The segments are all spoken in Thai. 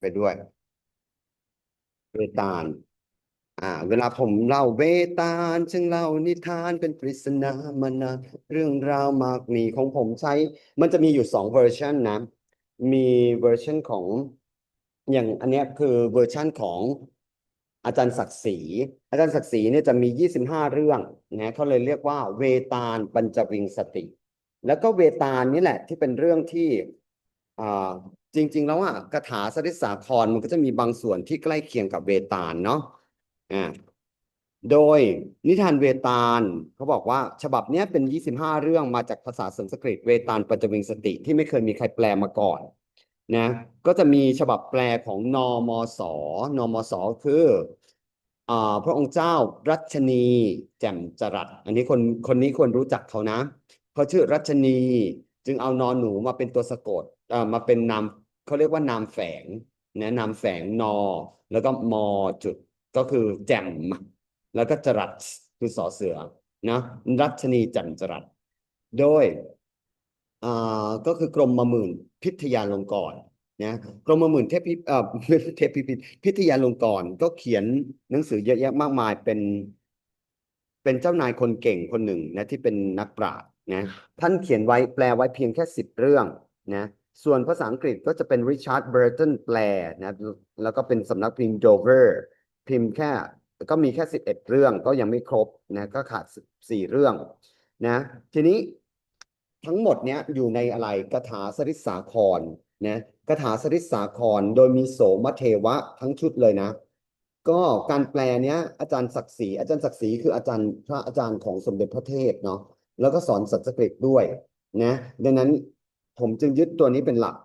ไปด้วยเวตาลอ่า เวลาผมเล่าเวตาลซึ่งเล่านิทานเป็นปริศนามานานเรื่องราวมากมีของผมใช้ มันจะมีอยู่สองเวอร์ชันนะ มีเวอร์ชันของ อย่างอันเนี้ยคือเวอร์ชันของอาจารย์ศักดิ์ศรีอาจารย์ศักดิ์ศรีเนี่ยจะมียี่สิบห้าเรื่องนะเขาเลยเรียกว่าเวตาลปัญจวิงสติ แล้วก็เวตาลนี่แหละที่เป็นเรื่องที่ จริง ๆ แล้วอะคาถาสริสาครมันก็จะมีบางส่วนที่ใกล้เคียงกับเวตาลเนาะอ่าโดยนิทานเวตาลเขาบอกว่า ฉบับนี้เป็น 25 เรื่องมาจากภาษาสันสกฤตเวตาลปัญจวิงสติที่ไม่เคยมีใครแปลมาก่อนนะก็จะมีฉบับแปลของนมสนมสคืออ่าพระองค์เจ้ารัชนี แจ่มจรัส อันนี้คนคนนี้ควรรู้จักเขานะเขาชื่อรัชนี จึงเอานอนหนูมาเป็นตัวสะกดอ่อมาเป็นนาม เขาเรียกว่านามแฝงนะนามแฝงนอ แล้วก็มอจุดก็คือแจ่มแล้วก็จรัสคือสอเสือนะรัชนีจันจรัสโดยอ่าก็คือกรมมหมื่นพิทยาลงกรณ์นะกรมมหมื่นเทพพิเอ่อเทพพิพิธพิทยาลงกรณ์ก็เขียนหนังสือเยอะแยะมากมายเป็นเป็นเจ้านายคนเก่งคนหนึ่งนะที่เป็นนักปราชญ์นะท่านเขียนไว้แปลไว้เพียงแค่สิบเรื่องนะ ส่วนภาษาอังกฤษก็จะเป็นริชาร์ดเบอร์ตันแปลนะแล้วก็เป็นสำนักพิมพ์โดเวอร์พิมพ์แค่ก็มีแค่สิบเอ็ดเรื่องก็ยังไม่ครบนะก็ขาดสี่เรื่องนะทีนี้ทั้งหมดเนี้ยอยู่ในอะไรคาถาสริสาครนะคาถาสริสาครโดยมีโสมเทวะทั้งชุดเลยนะ ก็การแปลเนี้ยอาจารย์ศักดิ์ศรีอาจารย์ศักดิ์ศรีคืออาจารย์พระอาจารย์ของสมเด็จพระเทพเนาะแล้วก็สอนสันสกฤตด้วยนะดังนั้น ผมจึงยึดตัวนี้เป็นหลัก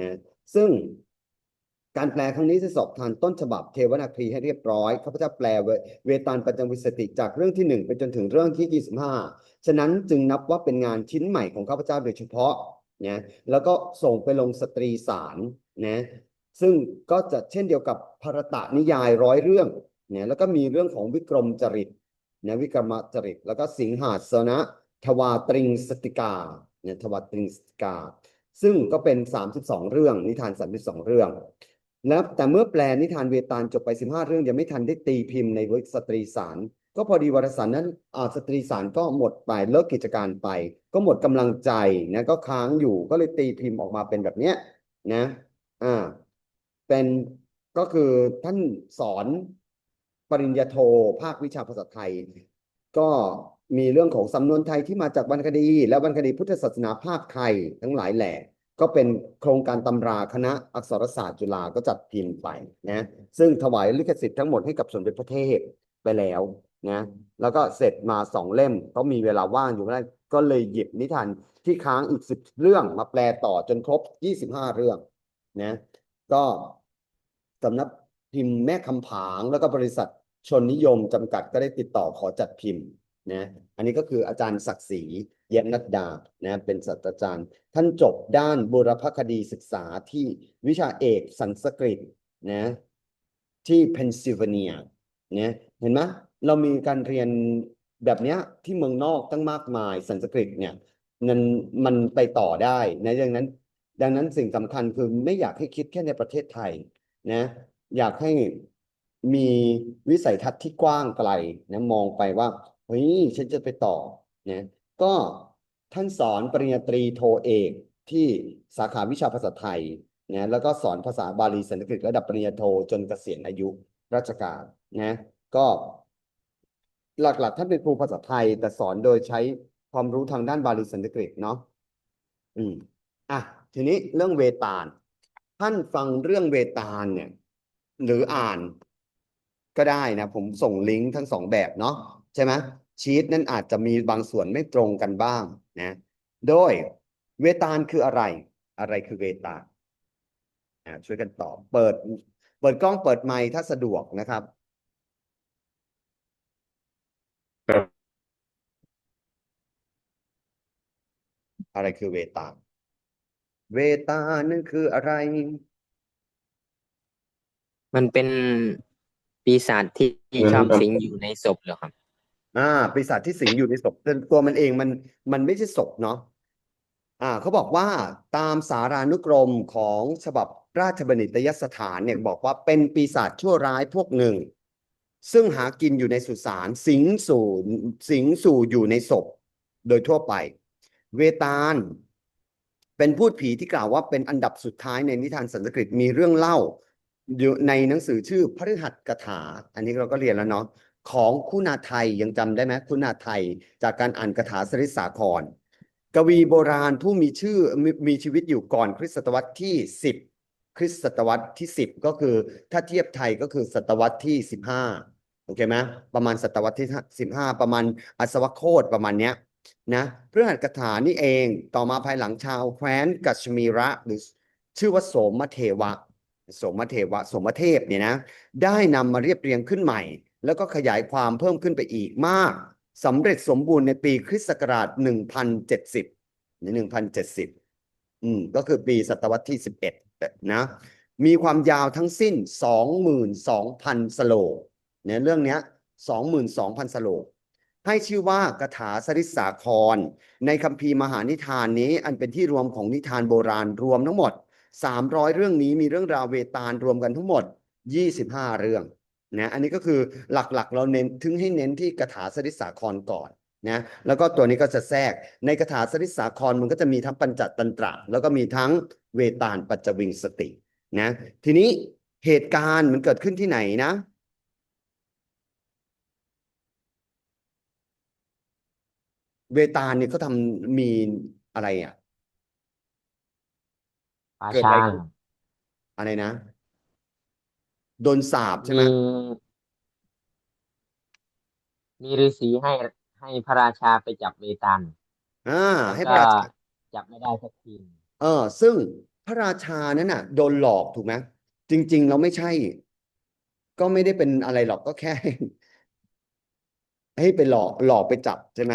นะซึ่งการแปลครั้งนี้จะสอบทานต้นฉบับเทวนาครีให้เรียบร้อยข้าพเจ้าแปลเวเวตาลปัญจวิสติจากเรื่องที่หนึ่งไปจนถึงเรื่องที่ยี่สิบห้าฉะนั้นจึงนับว่าเป็นงานชิ้นใหม่ของข้าพเจ้าโดยเฉพาะนะแล้วก็ส่งไปลงสตรีสารนะซึ่งก็จะเช่นเดียวกับภรตะนิยายร้อยเรื่องนี่ยแล้วก็มีเรื่องของวิกรมจริตนะวิกรมจริต แล้วก็สิงหาสนะทวาตริงสติกา เนี่ยทวาตริงสกาซึ่งก็เป็น 32 เรื่องนิทาน 32 เรื่องแล้วแต่เมื่อแปลนิทานเวตาลจบไป 15 เรื่องยังไม่ทันได้ตีพิมพ์ในเวทสตรีสารก็พอดีวารสารนั้นอ่าสตรีสารก็หมดไปเลิกกิจการไป ก็หมดกำลังใจนะก็ค้างอยู่ก็เลยตีพิมพ์ออกมาเป็นแบบเนี้ยนะอ่าเป็นก็คือท่านสอนปริญญาโทภาควิชาภาษาไทย ก็ มีเรื่องของสำนวนไทยที่มาจากวรรณคดี และวรรณคดีพุทธศาสนาภาคไทยทั้งหลายแหล่ก็เป็นโครงการตำราคณะอักษรศาสตร์จุฬาก็จัดพิมพ์ไปนะซึ่งถวายลิขสิทธิ์ทั้งหมดให้กับสมเด็จพระเทพไปแล้วนะแล้วก็เสร็จมาสองเล่มเขามีเวลาว่างอยู่ไม่ได้ก็เลยหยิบนิทานที่ค้างอีกสิบเรื่องมาแปลต่อจนครบยี่สิบห้าเรื่องนะก็สำนักพิมพ์แม่คำผางแล้วก็บริษัทชนนิยมจำกัดก็ได้ติดต่อขอจัดพิมพ์ นะอันนี้ก็คืออาจารย์ศักดิ์ศรีเย็นนัดดานะเป็นศาสตราจารย์ ท่านจบด้านบุรพคดีศึกษาที่วิชาเอกสันสกฤตนะที่เพนซิลเวเนียนะเห็นไหมเรามีการเรียนแบบนี้ที่เมืองนอกตั้งมากมายสันสกฤตเนี่ยมันมันไปต่อได้นะดังนั้น ดังนั้นสิ่งสำคัญคือไม่อยากให้คิดแค่ในประเทศไทยนะอยากให้มีวิสัยทัศน์ที่กว้างไกลนะมองไปว่า เฮ้ยฉันจะไปต่อนะก็ท่านสอนปริญญาตรีโทเอกที่สาขาวิชาภาษาไทยนะแล้วก็สอนภาษาบาลีสันสกฤตระดับปริญญาโทจนเกษียณอายุราชการนะก็หลักๆท่านเป็นครูภาษาไทย แต่สอนโดยใช้ความรู้ทางด้านบาลีสันสกฤตเนาะอืมอะทีนี้เรื่องเวตาล ท่านฟังเรื่องเวตาลเนี่ย หรืออ่านก็ได้นะ ผมส่งลิงก์ทั้งสองแบบเนาะ ใช่ไหมชีตนั้นอาจจะมีบางส่วนไม่ตรงกันบ้างนะโดยเวตาลคืออะไร อะไรคือเวตาลอ่าช่วยกันตอบเปิด เปิดกล้องเปิดไมค์ถ้าสะดวกนะครับอะไรคือเวตาลเวตาลนั่นคืออะไร มันเป็นปีศาจที่มันชอบมันสิงอยู่ในศพเหรอครับ อ่าปีศาจที่สิงอยู่ในศพแต่ตัวมันเองมันมันไม่ใช่ศพเนาะอ่าเขาบอกว่าตามสารานุกรมของฉบับราชบัณฑิตยสถานเนี่ยบอกว่าเป็นปีศาจชั่วร้ายพวกหนึ่ง ซึ่งหากินอยู่ในสุสานสิงสู่สิงสู่อยู่ในศพ โดยทั่วไป เวตาลเป็นพูดผีที่กล่าวว่าเป็นอันดับสุดท้ายในนิทานสันสกฤตมีเรื่องเล่าอยู่ในหนังสือชื่อพฤหัสกถา อันนี้เราก็เรียนแล้วเนาะ ของคุณาไทยยังจำได้ไหมคุณาไทยจากการอ่านคาถาสริสาคร กวีโบราณผู้มีชื่อมีมีชีวิตอยู่ก่อนคริสตศตวรรษที่สิบคริสตศตวรรษที่สิบก็คือถ้าเทียบไทยก็คือศตวรรษที่สิบห้าโอเคไหมประมาณศตวรรษที่สิบห้าประมาณอัศวโคตประมาณเนี้ยนะเพฤหัสกถานี่เองต่อมาภายหลังชาวแคว้นกัชมีระหรือชื่อว่าโสมเทวะโสมเทวะโสมเทพเนี่ยนะ ได้นำมาเรียบเรียงขึ้นใหม่ แล้วก็ขยายความเพิ่มขึ้นไปอีกมากสำเร็จสมบูรณ์ในปีคริสต์ศักราช 1070ใน1070 อืมก็คือปีศตวรรษที่ 11 นะ มีความยาวทั้งสิ้น 22,000 สโลกเนี่ยเรื่องเนี้ย22,000 สโลกให้ชื่อว่ากถาสริสาคร ในคัมภีร์มหานิทานนี้ อันเป็นที่รวมของนิทานโบราณรวมทั้งหมด 300 เรื่องนี้มีเรื่องราวเวตาลรวมกันทั้งหมด 25 เรื่อง นะอันนี้ก็คือหลักๆ เราเน้นถึงให้เน้นที่กถาสริสาครก่อนนะแล้วก็ตัวนี้ก็จะแทรกในกถาสริสาครมันก็จะมีทั้งปัญจตันตระ แล้วก็มีทั้งเวตาลปัจจวิงสตินะทีนี้เหตุการณ์มันเกิดขึ้นที่ไหนนะ เวตาลเนี่ยเขาทำมีอะไรอะป่าเกิดอะไรช้างขึ้นอะไรนะ โดนสาปใช่ไหมมีมีฤาษีให้ให้พระราชาไปจับเวตาลอ่าแล้วให้พก็ระราชาจับไม่ได้สักทีเออ ซึ่งพระราชานั้นน่ะ โดนหลอกถูกไหมจริง ๆ เราไม่ใช่ ก็ไม่ได้เป็นอะไรหรอกก็แค่ ให้ไปหลอกหลอกไปจับใช่ไหม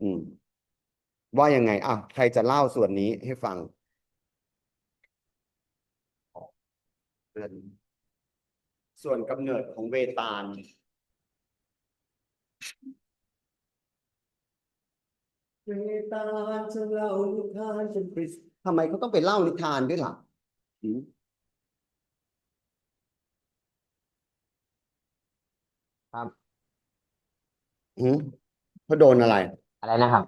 อืม ว่ายังไงอะใครจะเล่าส่วนนี้ให้ฟัง ส่วนกำเนิดของเวตาล เวตาลจะเล่านิทานเป็นปริศทำไมเขาต้องไปเล่านิทานด้วยล่ะอืมครับอืมเขาโดนอะไรอะไรนะครับ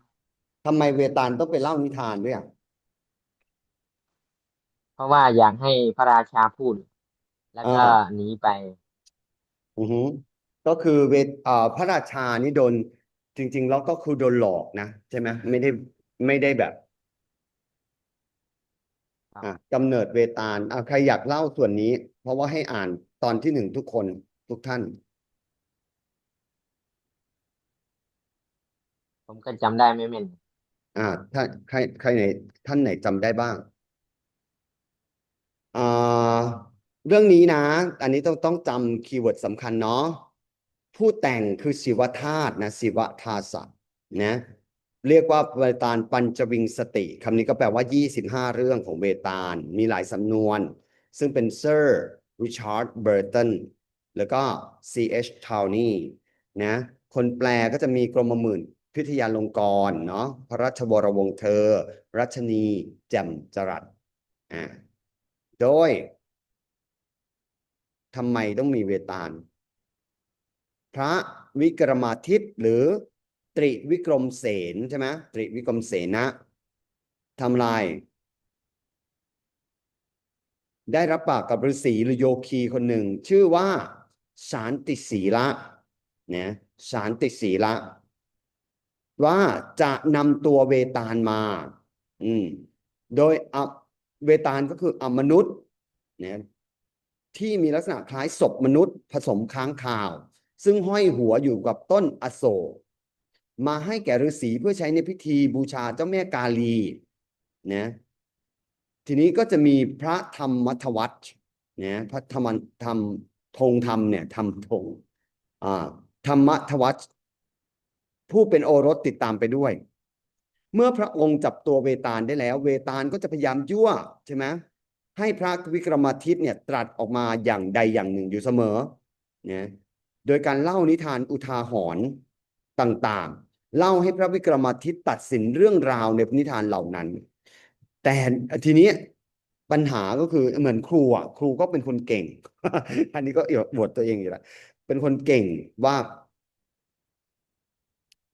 ทำไมเวตาลต้องไปเล่านิทานด้วยอะเพราะว่าอยากให้พระราชาพูด แล้วก็อ่า หนีไป อือฮึก็คือเวทเอ่อพระราชานี่โดน จริง ๆ แล้วก็คือโดนหลอกนะใช่ไหมไม่ได้ไม่ได้แบบครับ อะกำเนิดเวตาลอะใครอยากเล่าส่วนนี้ เพราะว่าให้อ่านตอนที่หนึ่งทุกคนทุกท่าน ผมก็จำได้ไม่แม่นอ่าถ้าใครใครไหนท่านไหนจำได้บ้างอ่า เรื่องนี้นะ อันนี้ต้องต้องจำคีย์เวิร์ดสำคัญเนาะผู้แต่งคือศิวธาตุนะศิวธาสะนะเรียกว่าเวตาลปัญจวิงสติคำนี้ก็แปลว่า 25 เรื่องของเวตาล มีหลายสำนวน ซึ่งเป็นเซอร์ริชาร์ดเบอร์ตันแล้วก็ C.H. Towney นะคนแปลก็จะมีกรมหมื่นพิทยาลงกรณ์เนาะพระราชวรวงศ์เธอ รัชนีแจ่มจรัสอ่าโดย ทำไมต้องมีเวตาล พระวิกรมาทิตหรือตริวิกรมเสนใช่ไหมตริวิกรมเสนะทำลาย ได้รับปากกับฤาษีหรือโยคีคนหนึ่ง ชื่อว่า สารติศีละนะสารติศีละว่าจะนำตัวเวตาลมา อืม โดยอเวตาลก็คืออมนุษย์เนะ ที่มีลักษณะคล้ายศพมนุษย์ผสมค้างคาว ซึ่งห้อยหัวอยู่กับต้นอโศกมาให้แก่ฤาษีเพื่อใช้ในพิธีบูชาเจ้าแม่กาลีนะทีนี้ก็จะมีพระธรรมมัทวัตรนะพระธรรมธรรมธงธรรมเนี่ยธรรมธงอ่าธรรมทวัตผู้เป็นโอรสติดตามไปด้วย เมื่อพระองค์จับตัวเวตาลได้แล้ว เวตาลก็จะพยายามยั่วใช่ไหม ให้พระวิกรมาทิตเนี่ยตรัสออกมาอย่างใดอย่างหนึ่งอยู่เสมอนะโดยการเล่านิทานอุทาหรณ์ต่างๆ เล่าให้พระวิกรมาทิตตัดสินเรื่องราวในนิทานเหล่านั้น แต่ทีนี้ปัญหาก็คือเหมือนครูอะครูก็เป็นคนเก่ง อันนี้ก็บวดตัวเองอยู่แล้วเป็นคนเก่งว่า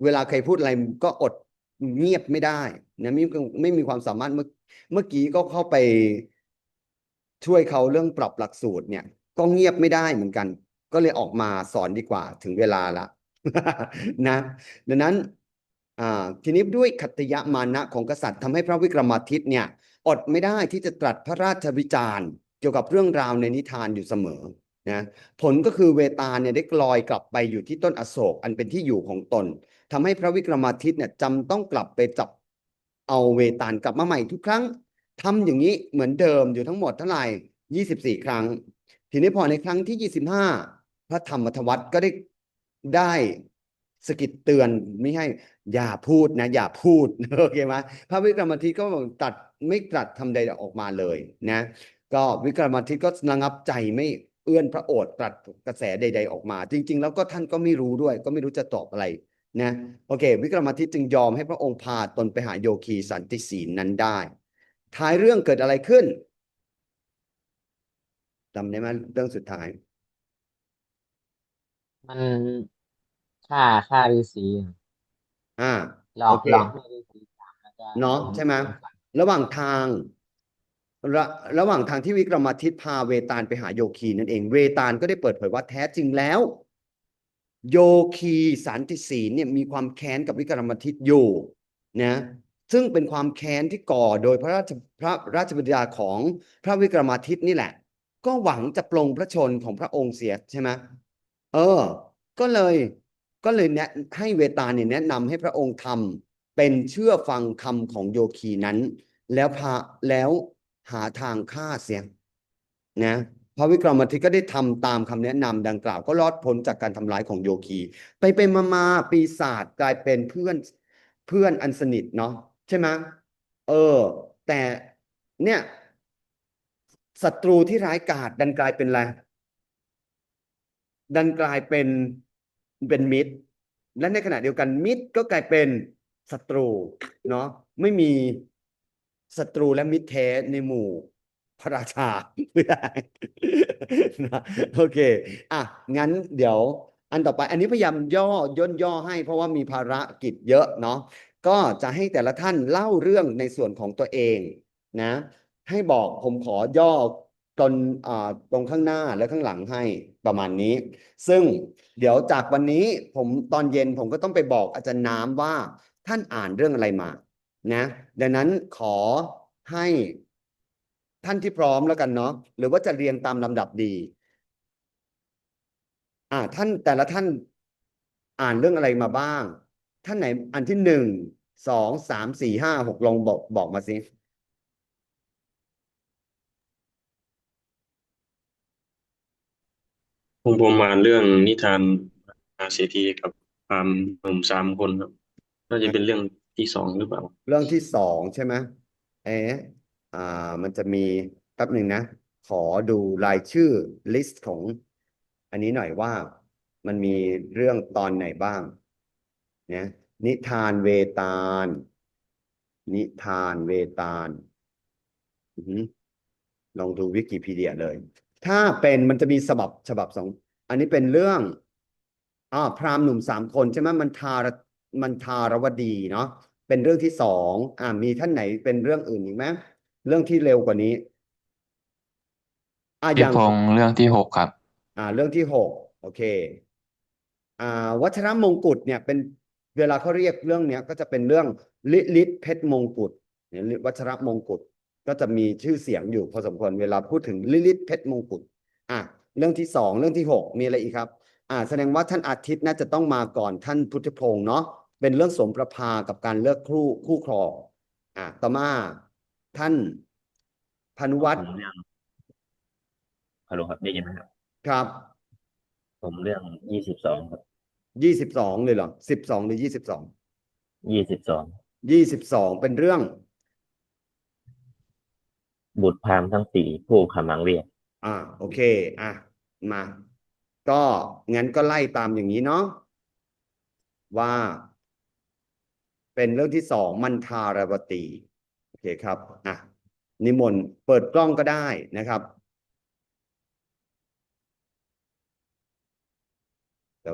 เวลาใครพูดอะไรก็อดเงียบไม่ได้นะไม่ไม่มีความสามารถเมื่อเมื่อกี้ก็เข้าไป ช่วยเขาเรื่องปรับหลักสูตรเนี่ย ก็เงียบไม่ได้เหมือนกัน ก็เลยออกมาสอนดีกว่าถึงเวลาละนะ ดังนั้นทีนี้ด้วยขัตติยมานะของกษัตริย์ทำให้พระวิกรมาทิตย์เนี่ย อดไม่ได้ที่จะตรัสพระราชวิจารณ์เกี่ยวกับเรื่องราวในนิทานอยู่เสมอนะผลก็คือเวตาลเนี่ยได้กลอยกลับไปอยู่ที่ต้นอโศกอันเป็นที่อยู่ของตนทำให้พระวิกรมาทิตย์เนี่ยจำต้องกลับไปจับเอาเวตาลกลับมาใหม่ทุกครั้ง ทำอย่างนี้เหมือนเดิมอยู่ทั้งหมดเท่าไหร่ยี่สิบสี่ครั้ง ทีนี้พอในครั้งที่ยี่สิบห้าพระธรรมทวัตก็ได้ได้สกิดเตือนไม่ให้อย่าพูดนะ อย่าพูดโอเคไหมพระวิกรมทิตก็ตัดไม่ตรัสทำใดออกมาเลยนะ ก็วิกรมทิตก็ระงับใจไม่เอื้อนพระโอษฐ์ตรัสกระแสใด ๆ ออกมา จริง ๆ แล้วก็ท่านก็ไม่รู้ด้วย ก็ไม่รู้จะตอบอะไรนะโอเค วิกรมทิตจึงยอมให้พระองค์พาตนไปหาโยคีสันติศีลนั้นได้ ท้ายเรื่องเกิดอะไรขึ้นจำได้ไหมเรื่องสุดท้าย มันฆ่าฆ่าฤาษีอ่าหลอกโอเคหลอกให้ฤาษีตามแล้วก็เนาะใช่ไหมระหว่างทาง ระระหว่างทางที่วิกรมาทิตย์พาเวตาลไปหาโยคีนั่นเอง เวตาลก็ได้เปิดเผยว่าแท้จริงแล้ว โยคีสันติศีลเนี่ยมีความแค้นกับวิกรมาทิตย์อยู่นะ ซึ่งเป็นความแค้นที่ก่อโดยพระราชพระราชบิดาของพระวิกรมาทิตย์นี่แหละ ก็หวังจะปลงพระชนของพระองค์เสียใช่ไหมเออ ก็เลยก็เลยแนะให้เวตาเนี่ยแนะนำให้พระองค์ทำเป็นเชื่อฟังคำของโยคีนั้น แล้วพาแล้วหาทางฆ่าเสียนะพระวิกรมาทิตย์ก็ได้ทำตามคำแนะนำดังกล่าว ก็รอดพ้นจากการทำร้ายของโยคี ไปไปมามาปีศาจกลายเป็นเพื่อนเพื่อนอันสนิทเนาะ ใช่ไหมเออ แต่เนี่ยศัตรูที่ร้ายกาจดันกลายเป็นอะไรดันกลายเป็นเป็นมิตร และในขณะเดียวกันมิตรก็กลายเป็นศัตรูเนาะไม่มีศัตรูและมิตรแท้ในหมู่พระราชาไม่ได้นะโอเคอะงั้นเดี๋ยวอันต่อไป อันนี้พยายามย่อย่นย่อให้เพราะว่ามีภารกิจเยอะเนาะ ก็จะให้แต่ละท่านเล่าเรื่องในส่วนของตัวเองนะ ให้บอกผมขอย่อตนอตรงข้างหน้าและข้างหลังให้ประมาณนี้ ซึ่งเดี๋ยวจากวันนี้ผมตอนเย็นผมก็ต้องไปบอกอาจารย์น้ำว่าท่านอ่านเรื่องอะไรมานะดังนั้นขอให้ท่านที่พร้อมแล้วกันเนาะหรือว่าจะเรียงตามลำดับดีอ่าท่านแต่ละท่านอ่านเรื่องอะไรมาบ้าง ท่านไหนอันที่หนึ่งสองสามสี่ห้าหกลองบอกบอกมาสิผมผมอ่านเรื่องนิทานอาเศรษฐีกับความหนุ่มสามคนครับน่าจะเป็นเรื่องที่สองหรือเปล่า เรื่องที่สองใช่ไหมเอ๊ะอ่า มันจะมีแป๊บหนึ่งนะ ขอดูรายชื่อลิสต์ของ อันนี้หน่อยว่ามันมีเรื่องตอนไหนบ้าง นะนิทานเวตาล นิทานเวตาลอือหือลองดูวิกิพีเดียเลย ถ้าเป็นมันจะมีฉบับฉบับสอง อันนี้เป็นเรื่องอ่าพราหมณ์หนุ่มสามคนใช่ไหมมันทารมันทารวดีเนาะเป็นเรื่องที่สองอ่ามีท่านไหนเป็นเรื่องอื่นอีกไหมเรื่องที่เร็วกว่านี้อ่าอพี่ย่างพงษ์เรื่องที่หกครับ อ่า เรื่องที่หกโอเค อ่า วัชรมงกุฎเนี่ยเป็น เวลาเขาเรียกเรื่องเนี้ยก็จะเป็นเรื่องลิลิตเพชรมงกุฎเนี่ยลิวัชรมงกุฎก็จะมีชื่อเสียงอยู่พอสมควรเวลาพูดถึงลิลิตเพชรมงกุฎอะเรื่องที่สองเรื่องที่หกมีอะไรอีกครับ อ่า แสดงว่าท่านอาทิตย์น่าจะต้องมาก่อนท่านพุทธพงศ์เนาะเป็นเรื่องสมประภากับการเลือกคู่คู่ครองอ่าต่อมาท่านพานุวัฒน์ผมเรื่องฮัลโหลครับได้ยินไหมครับ ครับ ผมเรื่องยี่สิบสองครับ ยี่สิบสองเลยเหรอสิบสองหรือยี่สิบสองยี่สิบสองยี่สิบสองเป็นเรื่อง บุตรพราหมณ์ทั้งสี่ผู้ขมังเวทอ่า โอเค อะ มา ก็งั้นก็ไล่ตามอย่างนี้เนาะว่า เป็นเรื่องที่สองมันทารวตี โอเคครับ อะ นิมนต์เปิดกล้องก็ได้นะครับ